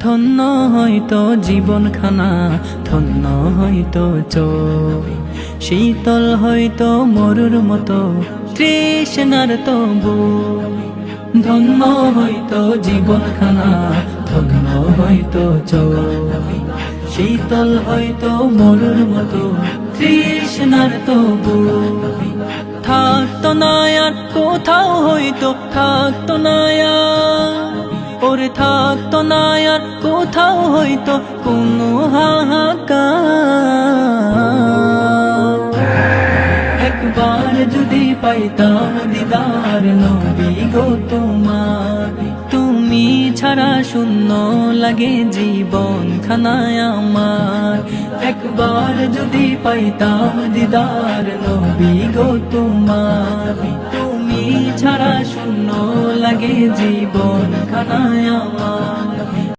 ধন্য হয়তো জীবনখানা, ধন্য হয়তো চোখ। শীতল হয়তো মরুর মতো, তৃষ্ণার তবু। ধন্য হয়তো জীবনখানা, ধন্য হয়তো চোখ। শীতল হয়তো মরুর মতো, তৃষ্ণার তবু। থাকতো না আর কোথাও হয়তো, থাকতো না আর থাকতো না আর কোথাও হয়তো কোনো হাহাকার। একবার যদি পাইতাম দিদার নবী গো তোমার, তুমি ছাড়া শূন্য লাগে জীবন খানায় আমার। একবার যদি পাইতাম দিদার নবী গো তোমার, তুমি ছাড়া শূন্য লাগে জীবন খানায় আমার।